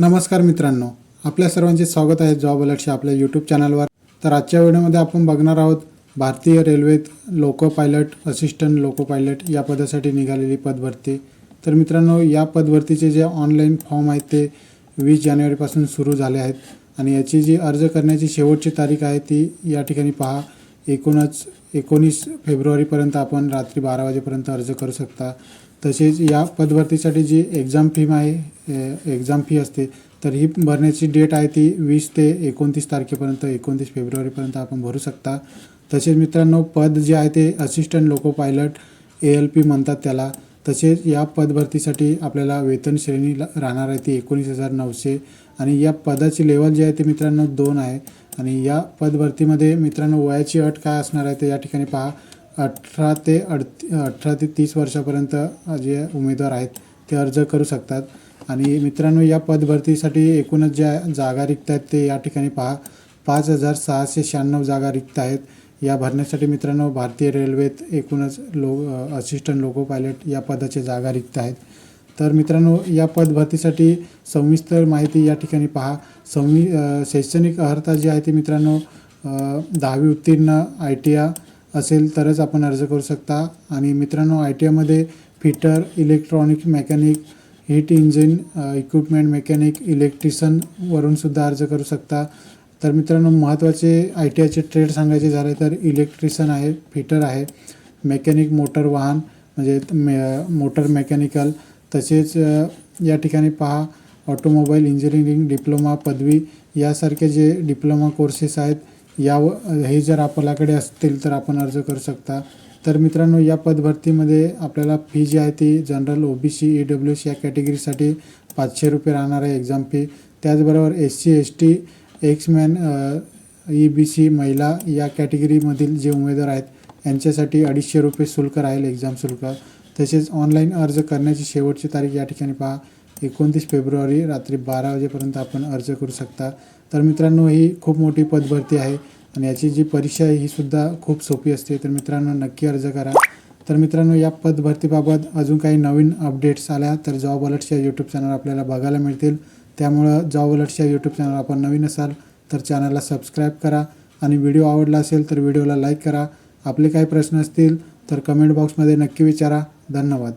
नमस्कार मित्रांनो आपल्या सर्वांचे स्वागत आहे जॉब अलर्टच्या आपल्या यूट्यूब चॅनलवर. तर आजच्या व्हिडिओमध्ये आपण बघणार आहोत भारतीय रेल्वेत loco pilot assistant loco pilot या पदासाठी निघालेली पदभरती तर मित्रांनो या पदभरतीचे जे ऑनलाईन फॉर्म आहेत ते वीस जानेवारीपासून सुरू झाले आहेत. आणि याची जी अर्ज करण्याची शेवटची तारीख आहे ती या ठिकाणी पहा. एकूणच एकोणीस फेब्रुवारीपर्यंत आपण रात्री बारा वाजेपर्यंत अर्ज करू शकता. तसेच या पदभरतीसाठी जी एक्झाम फी आहे एक्झाम फी असते तर ही भरण्याची डेट आहे ती वीस ते एकोणतीस तारखेपर्यंत एकोणतीस फेब्रुवारीपर्यंत आपण भरू शकता. तसेच मित्रांनो पद जे आहे ते assistant loco pilot A L P म्हणतात त्याला. तसेच या पदभरतीसाठी आपल्याला वेतन श्रेणी राहणार आहे ती एकोणीस हजार नऊशे. आणि या पदाची लेवल जी आहे ते मित्रांनो दोन आहे. आणि या पदभरतीमध्ये मित्रांनो वयाची अट काय असणार आहे ते या ठिकाणी पहा. अठरा ते अडती अठरा ते तीस वर्षापर्यंत जे उमेदवार आहेत ते अर्ज करू शकतात. आणि मित्रांनो या पदभरतीसाठी एकूणच ज्या जागा रिक्त आहेत ते या ठिकाणी पहा. पाच हजार सहाशे शहाण्णव जागा रिक्त आहेत. या भरण्यासाठी मित्रांनो भारतीय रेल्वेत एकूणच लो असिस्टंट लोको पायलट या पदाच्या जागा रिक्त आहेत. तर मित्रांनो या पदभरतीसाठी सविस्तर माहिती या ठिकाणी पहा. संवि शैक्षणिक अर्हता जी आहे ती मित्रांनो दहावी उत्तीर्ण आय टी आय असेल तरच आपण अर्ज करू शकता. आणि मित्रांनो आय टी आयमध्ये fitter electronic mechanic heat engine equipment mechanic इलेक्ट्रिशियनवरून सुद्धा अर्ज करू शकता. तर मित्रांनो महत्त्वाचे आय टी आयचे ट्रेड सांगायचे झाले तर इलेक्ट्रिशियन आहे फिटर आहे. मेकॅनिक मोटर वाहन म्हणजे मे मोटर मेकॅनिकल तसेच या ठिकाणी पहा ऑटोमोबाईल इंजिनिअरिंग डिप्लोमा पदवी यासारखे जे डिप्लोमा कोर्सेस आहेत याव हे जर आपल्याकडे असतील तर आपण अर्ज करू शकता. तर मित्रांनो या पदभरतीमध्ये आपल्याला फी जी आहे ती general O B C E W C या कॅटेगरीसाठी पाचशे रुपये राहणार आहे एक्झाम फी. त्याचबरोबर S C S T एक्समॅन E B C महिला या कॅटेगरीमधील जे उमेदवार आहेत यांच्यासाठी अडीचशे रुपये शुल्क राहील एक्झाम शुल्क. तसेच ऑनलाईन अर्ज करण्याची शेवटची तारीख या ठिकाणी पहा. एकोणतीस फेब्रुवारी रात्री बारा वाजेपर्यंत आपण अर्ज करू शकता. तर मित्रांनो ही खूप मोठी पदभरती आहे आणि याची जी परीक्षा आहे ही सुद्धा खूप सोपी असते. तर मित्रांनो नक्की अर्ज करा. तर मित्रांनो या पदभरतीबाबत अजून काही नवीन अपडेट्स आल्या तर जॉब अलर्ट्सच्या यूट्यूब चॅनल आपल्याला बघायला मिळतील. त्यामुळं जॉब अलर्ट्सच्या यूट्यूब चॅनल आपण नवीन असाल तर चॅनलला सबस्क्राईब करा आणि व्हिडिओ आवडला असेल तर व्हिडिओला लाईक करा. आपले काही प्रश्न असतील तर कमेंट बॉक्समध्ये नक्की विचारा. ধন্যবাদ।